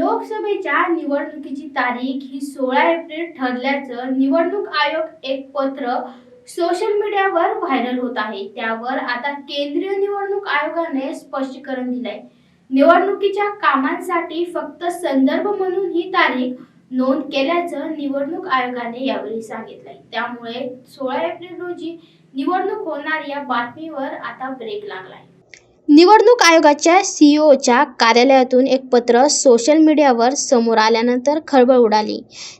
लोकसभेच्या निवडणुकीची तारीख ही सोळा एप्रिल ठरल्याचं निवडणूक आयोग एक पत्र सोशल मीडियावर व्हायरल होत आहे. त्यावर आता केंद्रीय निवडणूक आयोगाने स्पष्टीकरण दिलंय. निवडणुकीच्या कामांसाठी फक्त संदर्भ म्हणून ही तारीख नोंद केल्याचं निवडणूक आयोगाने यावेळी सांगितलंय. त्यामुळे सोळा एप्रिल रोजी निवडणूक होणार या बातमीवर आता ब्रेक लागलाय. निवडणूक आयोगाच्या सीईओच्या कार्यालयातून एक पत्र सोशल मीडियावर समोर आल्यानंतर खळबळ उडाली.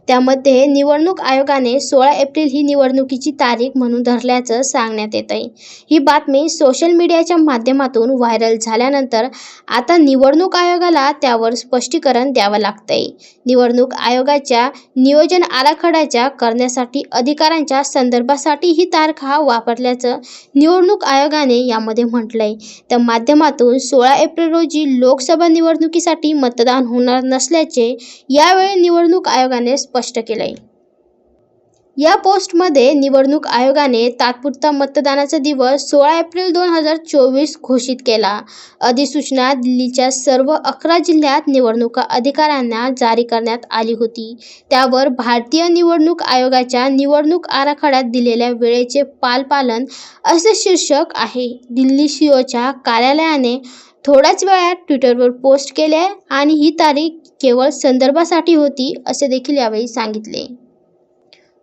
त्यामध्ये निवडणूक आयोगाने सोळा एप्रिल ही निवडणुकीची तारीख म्हणून धरल्याचं सांगण्यात येत आहे ही बातमी सोशल मीडियाच्या माध्यमातून व्हायरल झाल्यानंतर आता निवडणूक आयोगाला त्यावर स्पष्टीकरण द्यावं लागतंय. निवडणूक आयोगाच्या नियोजन आराखड्याच्या करण्यासाठी अधिकारांच्या संदर्भासाठी ही तारखा वापरल्याचं निवडणूक आयोगाने यामध्ये म्हटलंय. त्या माध्यमातून सोळा एप्रिल रोजी लोकसभा निवडणुकीसाठी मतदान होणार नसल्याचे यावेळी निवडणूक आयोगाने स्पष्ट केले या पोस्टमध्ये निवडणूक आयोगाने तात्पुरता मतदानाचा दिवस सोळा एप्रिल दोन हजार चोवीस घोषित केला. अधिसूचना दिल्लीच्या सर्व अकरा जिल्ह्यात निवडणुका अधिकाऱ्यांना जारी करण्यात आली होती. त्यावर भारतीय निवडणूक आयोगाच्या निवडणूक आराखड्यात दिलेल्या वेळेचे पालपालन असे शीर्षक आहे. दिल्ली सीओच्या कार्यालयाने थोड्याच वेळात ट्विटरवर पोस्ट केले आणि ही तारीख केवळ संदर्भासाठी होती असे देखील यावेळी सांगितले.